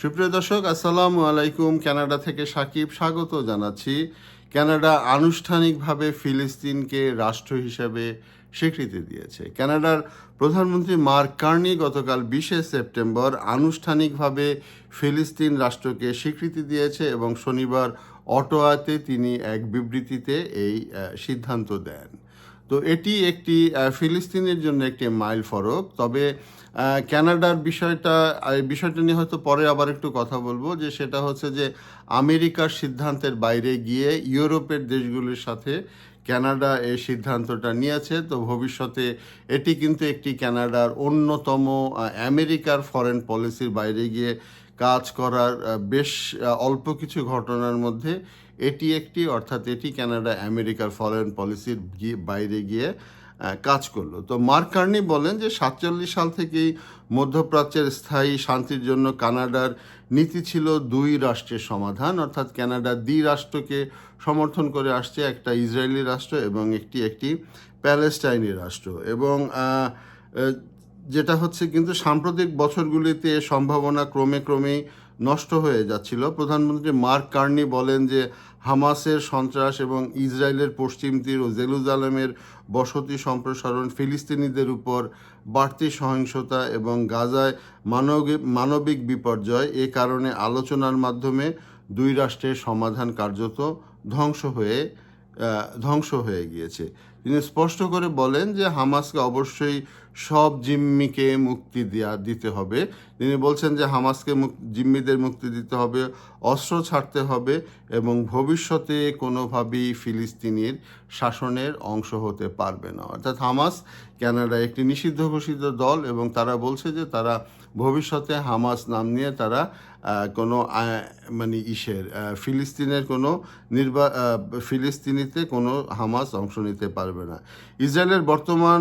সুপ্রিয় দর্শক, আসসালামু আলাইকুম। কানাডা থেকে সাকিব স্বাগত জানাচ্ছি। কানাডা আনুষ্ঠানিকভাবে ফিলিস্তিনকে রাষ্ট্র হিসেবে স্বীকৃতি দিয়েছে। কানাডার প্রধানমন্ত্রী মার্ক কার্নি গতকাল বিশে সেপ্টেম্বর আনুষ্ঠানিকভাবে ফিলিস্তিন রাষ্ট্রকে স্বীকৃতি দিয়েছে এবং শনিবার অটোয়াতে তিনি এক বিবৃতিতে এই সিদ্ধান্ত দেন। তো এটি একটি ফিলিস্তিনের জন্য একটি মাইল ফরক। তবে ক্যানাডার বিষয়টা বিষয়টা নিয়ে হয়তো পরে আবার একটু কথা বলব, যে সেটা হচ্ছে যে আমেরিকার সিদ্ধান্তের বাইরে গিয়ে ইউরোপের দেশগুলির সাথে ক্যানাডা এই সিদ্ধান্তটা নিয়েছে। তো ভবিষ্যতে এটি কিন্তু একটি ক্যানাডার অন্যতম আমেরিকার ফরেন পলিসির বাইরে গিয়ে কাজ করার বেশ অল্প কিছু ঘটনার মধ্যে এটি একটি, অর্থাৎ এটি কানাডা, আমেরিকার ফরেন পলিসির বাইরে গিয়ে কাজ করল। তো মার্ক কার্নি বলেন যে সাতচল্লিশ সাল থেকেই মধ্যপ্রাচ্যের স্থায়ী শান্তির জন্য কানাডার নীতি ছিল দুই রাষ্ট্রের সমাধান, অর্থাৎ কানাডা দ্বি রাষ্ট্রকে সমর্থন করে আসছে, একটা ইসরায়েলি রাষ্ট্র এবং একটি একটি প্যালেস্টাইনি রাষ্ট্র। এবং যেটা হচ্ছে কিন্তু সাম্প্রতিক বছরগুলিতে সম্ভাবনা ক্রমে ক্রমেই নষ্ট হয়ে যাচ্ছিল। প্রধানমন্ত্রী মার্ক কার্নি বলেন যে, হামাসের সন্ত্রাস এবং ইসরায়েলের পশ্চিম তীর ও জেরুজালেমের বসতি সম্প্রসারণ ফিলিস্তিনিদের উপর বাড়তি সহিংসতা এবং গাজায় মানবিক মানবিক বিপর্যয় এ কারণে আলোচনার মাধ্যমে দুই রাষ্ট্রের সমাধান কার্যত ধ্বংস হয়ে ধ্বংস হয়ে গিয়েছে। তিনি স্পষ্ট করে বলেন যে, হামাসকে অবশ্যই সব জিম্মিকে মুক্তি দেওয়া দিতে হবে। তিনি বলছেন যে, হামাসকে জিম্মিদের মুক্তি দিতে হবে, অস্ত্র ছাড়তে হবে এবং ভবিষ্যতে কোনোভাবেই ফিলিস্তিনির শাসনের অংশ হতে পারবে না। অর্থাৎ হামাস কেনাডা একটি নিষিদ্ধ ঘোষিত দল এবং তারা বলছে যে, তারা ভবিষ্যতে হামাস নাম নিয়ে তারা কোনো মানে ইসের ফিলিস্তিনের কোনো নির্বা ফিলিস্তিনিতে কোনো হামাস অংশ নিতে পারবে না। ইসরায়েলের বর্তমান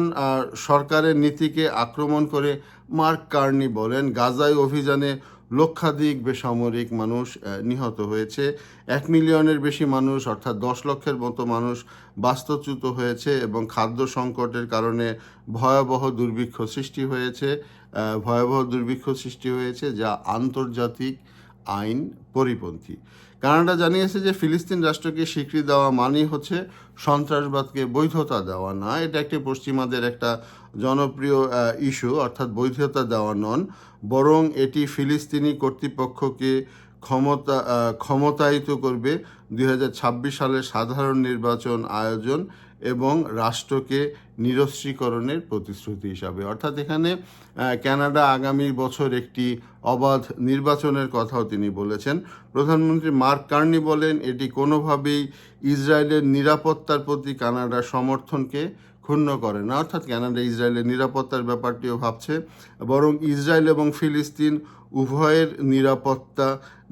সরকারের নীতিকে আক্রমণ করে মার্ক কার্নি বলেন, গাজায় অভিযানে লক্ষাধিক বেসামরিক মানুষ নিহত হয়েছে। এক মিলিয়নের বেশি মানুষ, অর্থাৎ দশ লক্ষের মতো মানুষ বাস্তুচ্যুত হয়েছে এবং খাদ্য সংকটের কারণে ভয়াবহ দুর্ভিক্ষ সৃষ্টি হয়েছে। ভয়াবহ দুর্ভিক্ষ সৃষ্টি হয়েছে যা আন্তর্জাতিক আইন পরিপন্থী। কানাডা জানিয়েছে যে ফিলিস্তিন রাষ্ট্রকে স্বীকৃতি দেওয়া মানেই হচ্ছে সন্ত্রাসবাদকে বৈধতা দেওয়া না। এটা একটি পশ্চিমাদের একটা জনপ্রিয় ইস্যু, অর্থাৎ বৈধতা দেওয়া নন, বরং এটি ফিলিস্তিনি কর্তৃপক্ষকে ক্ষমতা ক্ষমতায়িত করবে। দুই সালের সাধারণ নির্বাচন আয়োজন এবং রাষ্ট্রকে নিরস্ত্রীকরণের প্রতিশ্রুতি হিসাবে। অর্থাৎ এখানে কানাডা আগামী বছর একটি অবাধ নির্বাচনের কথাও তিনি বলেছেন। প্রধানমন্ত্রী মার্ক কার্নি বলেন, এটি কোনোভাবেই ইসরায়েলের নিরাপত্তার প্রতি কানাডার সমর্থনকে ক্ষুণ্ণ করে না। অর্থাৎ কানাডা ইসরায়েলের নিরাপত্তার ব্যাপারটিও ভাবছে, বরং ইসরায়েল এবং ফিলিস্তিন উভয়ের নিরাপত্তা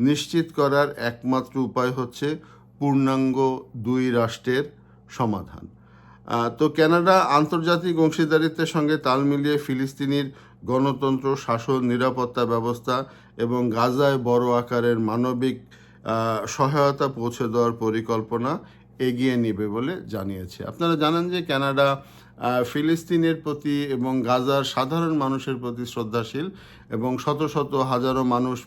নিশ্চিত করার একমাত্র উপায় হচ্ছে পূর্ণাঙ্গ দুই রাষ্ট্রের সমাধান। তো ক্যানাডা আন্তর্জাতিক অংশীদারিত্বের সঙ্গে তাল মিলিয়ে ফিলিস্তিনির গণতন্ত্র, শাসন, নিরাপত্তা ব্যবস্থা এবং গাজায় বড় আকারের মানবিক সহায়তা পৌঁছে দেওয়ার পরিকল্পনা এগিয়ে নেবে বলে জানিয়েছে। আপনারা জানেন যে ক্যানাডা ফিলিস্তিনের প্রতি এবং গাজার সাধারণ মানুষের প্রতি শ্রদ্ধাশীল এবং শত শত হাজারো মানুষ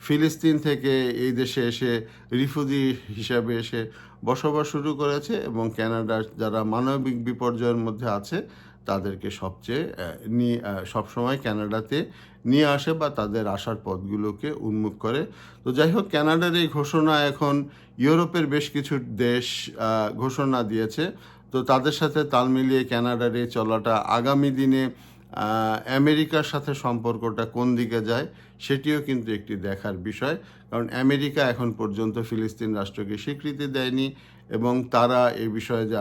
ফিলিস্তিন থেকে এই দেশে এসে রিফিউজি হিসাবে এসে বসবাস শুরু করেছে এবং কানাডার যারা মানবিক বিপর্যয়ের মধ্যে আছে, তাদেরকে সবচেয়ে নিয়ে সবসময় কানাডাতে নিয়ে আসে বা তাদের আসার পথগুলোকে উন্মুখ করে। তো যাই হোক, কানাডার এই ঘোষণা এখন ইউরোপের বেশ কিছু দেশ ঘোষণা দিয়েছে। তো তাদের সাথে তাল মিলিয়ে কানাডার এই চলাটা আগামী দিনে আমেরিকার সাথে সম্পর্কটা কোন দিকে যায় সেটিও কিন্তু একটি দেখার বিষয়। কারণ আমেরিকা এখন পর্যন্ত ফিলিস্তিন রাষ্ট্রকে স্বীকৃতি দেয়নি এবং তারা এই বিষয়ে যে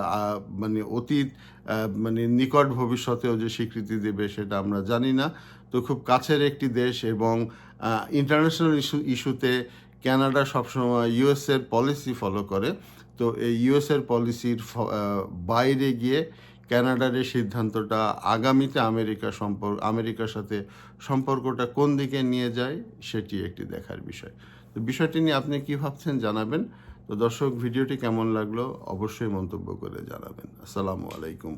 মানে অতীত মানে নিকট ভবিষ্যতেও যে স্বীকৃতি দেবে সেটা আমরা জানি না। তো খুব কাছের একটি দেশ এবং ইন্টারন্যাশনাল ইস্যু ইস্যুতে ক্যানাডা সবসময় ইউএসএর পলিসি ফলো করে। তো এই ইউএসের পলিসির বাইরে গিয়ে কানাডার এই সিদ্ধান্তটা আগামীতে আমেরিকা সম্পর্ক, আমেরিকার সাথে সম্পর্কটা কোন দিকে নিয়ে যায় সেটি একটি দেখার বিষয়। তো বিষয়টি নিয়ে আপনি কি ভাবছেন জানাবেন। তো দর্শক, ভিডিওটি কেমন লাগল অবশ্যই মন্তব্য করে জানাবেন। আসসালামু আলাইকুম।